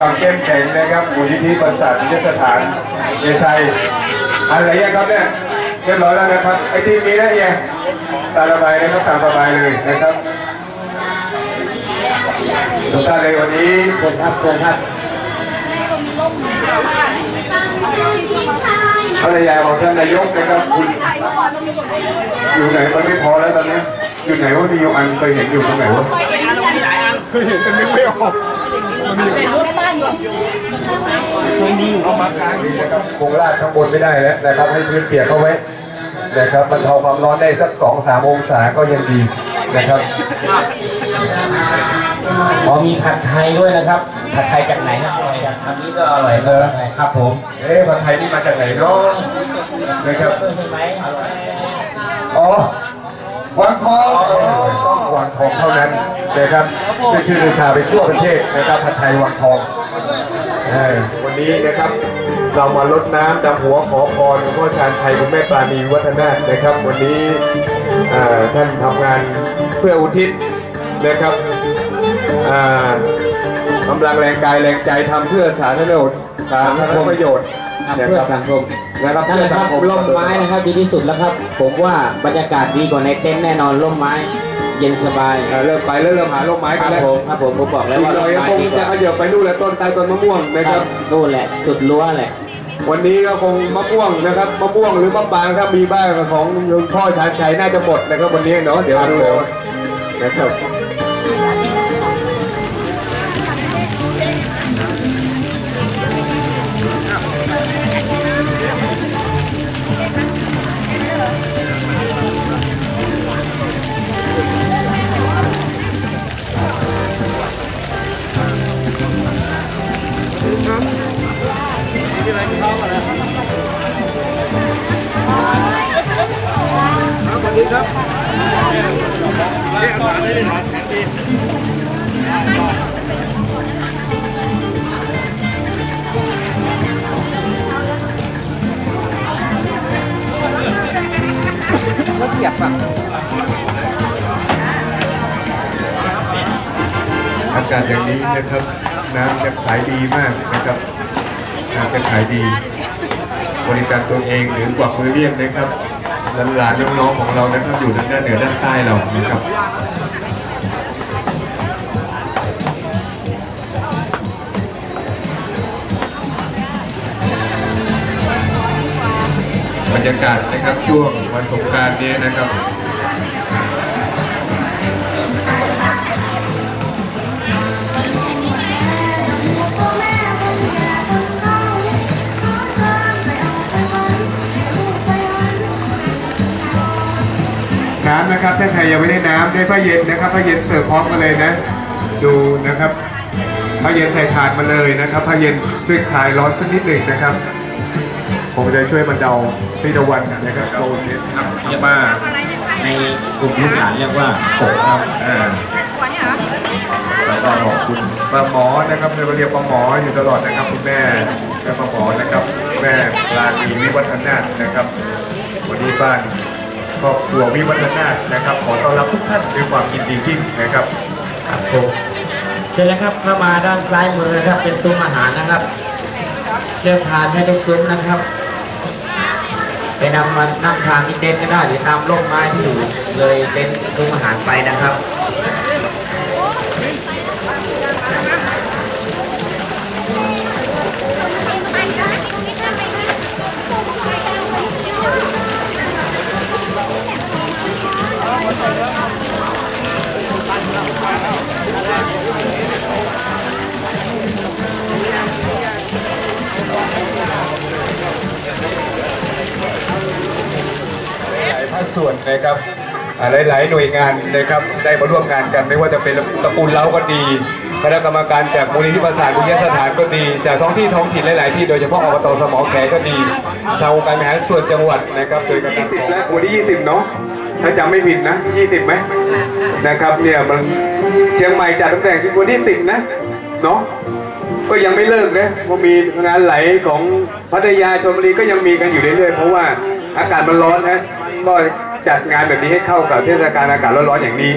ความเข้มแข็งนะครับมูลนิธิประสาทวิทยาสถานเยชัยอะไรยังครับเนี่ยเรียบร้อยแล้วนะครับไอ้ที่มีนะเอียตามสบายนะครับตามสบายเลยนะครับทุกท่านในวันนี้เชิญครับเชิญครับภรรยาของท่านนายกนะครับคุณอยู่ไหนมันไม่พอแล้วตอนนี้อยู่ไหนว่ามีอยู่อันเคยเห็นอยู่ตรงไหนวะเคยเห็นแต่นึกไม่ออกมันมี อยู่เอามากลางนี่นะครับคงลาดข้างบนไม่ได้แล้วนะครับให้พื้นเปียกเข้าไว้นะครับบรรเทาความร้อนได้สักสองสามองศาก็ยังดีนะครับอ๋อมีผัดไทยด้วยนะครับ ผัดไทยจากไหนครับอร่อยจังอันนี้ก็อร่อยครับผัดไทยครับผม เอ๊ะผัดไทยนี่มาจากไหนเนาะนะครับด้วยใช่ไหมอร่อยอ๋อวังทองต้องวังทองเท่านั้นนะครับได้ชื่อลือชาไปทั่วประเทศนะครับผัดไทยวังทองเออ วันนี้นะครับ เรามาลดน้ำดำหัวขอพรพ่อชาญชัยคุณแม่ปราณีวัฒนานะครับ วันนี้ท่านทำงานเพื่ออุทิศนะครับอ่ากำลังแรงกายแรงใจทำเพื่อสาธารณประโยชน์ สาธารณประโยชน์ทำเพื่อสังคมนะครับนั่นแหละครับร่มไม้นะครับดีที่สุดแล้วครับ ผมว่าบรรยากาศดีกว่าในเต็นท์แน่นอนร่มไม้ เย็นสบายอ่าเริ่มไปแล้วเริ่มหาร่มไม้คกัรันบแล้วผมครับผมผมบอกแล้วอีกว่าหน่ร่อมยก็ไม้คงดีกจะว่าขยับไปนู่นแหละต้นใต้ต้นมะม่วงนะคครัรับบ นู่นแหละสุดรั้วแหละ วันนี้ก็คงมะม่วงนะครับมะม่วงหรือมะปรางถ้ามีบ้างของหลวงพ่อชาญชัยน่าจะหมดนะครับวันนี้เนาะเดี๋ยวดูนะครับ อากาศอย่างนี้นะครับ น้ำจะขายดีมากนะครับน้ำจะขายดี บริการตัวเองหรือกวักมือเรียกนะครับหลานๆน้องๆของเรานะครับอยู่ด้านเหนือด้านใต้เรานะครับบรรยากาศนะครับช่วงวันสงกรารนี้นะครับ น้ำนะครับ ถ้าใครยังไม่ได้น้ำได้ผ้าเย็นนะครับผ้าเย็นเสิร์ฟพร้อมกันเลยนะ ดูนะครับผ้าเย็นใส่ถาดมาเลยนะครับผ้าเย็นช่วยคลายร้อนสักนิดหนึ่งนะครับผมจะช่วยบรรเทาพิตะวันนะครับโอเคครับมาในกลุ่มลูกหลานเรียกว่าโขครับอ่าแล้วก็ขอบคุณป้าหมอนะครับเราเรียกป้าหมออยู่ตลอดนะครับคุณแม่แม่ป้าหมอนะครับ แม่ราณีวิวัฒนาถนะครับวันนี้บ้าน ครอบครัววิวัฒนานะครับ ขอต้อนรับทุกท่านด้วยความยินดียิ่งนะครับครับผมเชิญเลยครับเข้ามาด้านซ้ายมือนะครับเป็นซุ้มอาหารนะครับเลือกทานให้ทุกซุ้มนะครับ ไปนำมานั่งทานที่เต็นท์ก็ได้หรือตามร่มไม้ที่อยู่เลยเต็นท์ซุ้มอาหารไปนะครับ ส่วนนะครับอ่าหลาย ๆ หน่วยงานนะครับได้มาร่วมงานกัน ไม่ว่าจะเป็นตระกูลเล้าก็ดีคณะกรรมการจากมูลนิธิประสาทวิทยาสถานก็ดี จากท้องที่ท้องถิ่นหลาย ๆ ที่โดยเฉพาะอบตสมอแขก็ดีทางองค์การบริหารส่วนจังหวัดนะครับโดยกำนันและวันที่20 เนาะถ้าจำไม่ผิดนะ20ไหมนะครับเนี่ยมันเชียงใหม่จัดตั้งแต่วันที่ 10 นะเนาะก็ยังไม่เลิกนะเพราะมีงานไหลของพัทยาชลบุรีก็ยังมีกันอยู่เรื่อย ๆ เพราะว่าอากาศมันร้อนนะก็ จัดงานแบบนี้ให้เข้ากับเทศกาลอากาศร้อนๆอย่างนี้